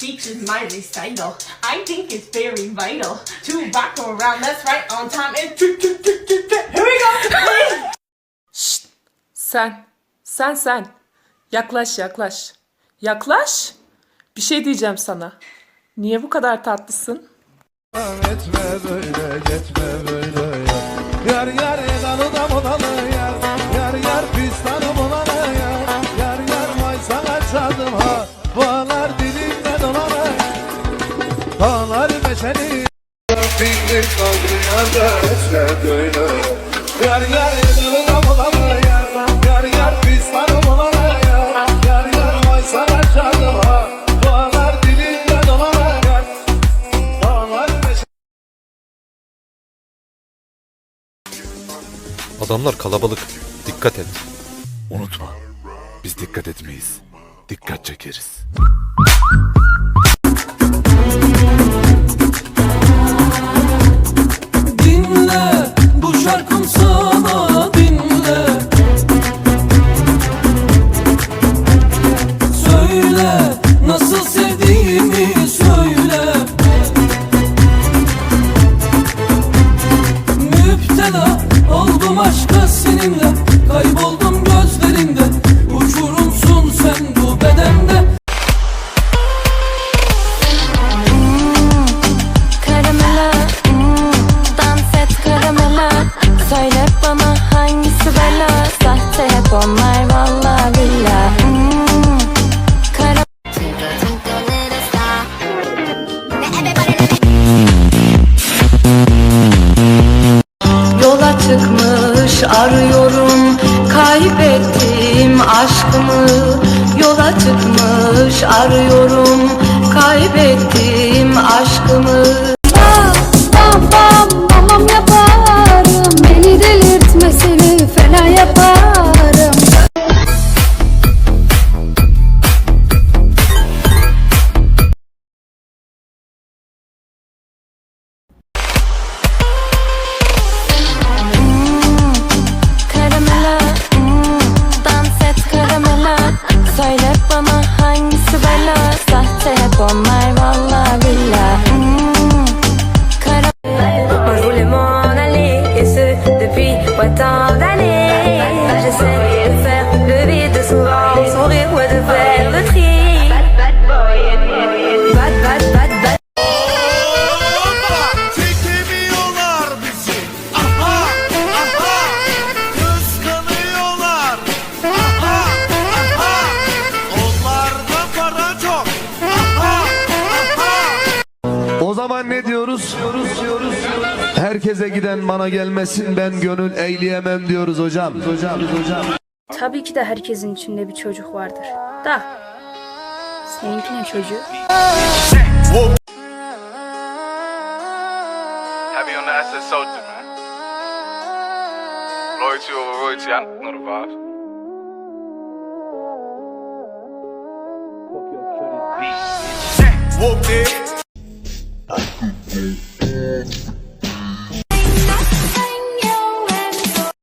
speech is my recital. I think it's very vital to rock around. That's right on time. And here we go. Şşt! Sen, sen sen. Yaklaş yaklaş. Yaklaş. Bir şey diyeceğim sana. Niye bu kadar tatlısın? Etme böyle gitme böyle yar Yar yar edanı da bunalı yar Yar yar pistanı Dağlar meşeli Fingir kaldı yar etme böyle Yar yar edanı da bunalı yar Yar yar pistanı bunalı yar Yar yar vay sana dolanı yar Dağlar meşeli Adamlar kalabalık. Dikkat et. Unutma, biz dikkat etmeyiz, dikkat çekeriz. Yola çıkmış arıyorum Kaybettim aşkımı. Yola çıkmış arıyorum Kaybettim aşkımı depuis pas tant d'années J'essaie de faire le vide souvent. Sourire ou de faire le tri Herkese giden bana gelmesin ben gönül eyleyemem diyoruz hocam. Hocam, hocam. Tabii ki de herkesin içinde bir çocuk vardır. Da. Seninki ne çocuğu? Heavy on the SS soldier, man. Loyalty over royalty, I know the vibes. Whoop it. Hey.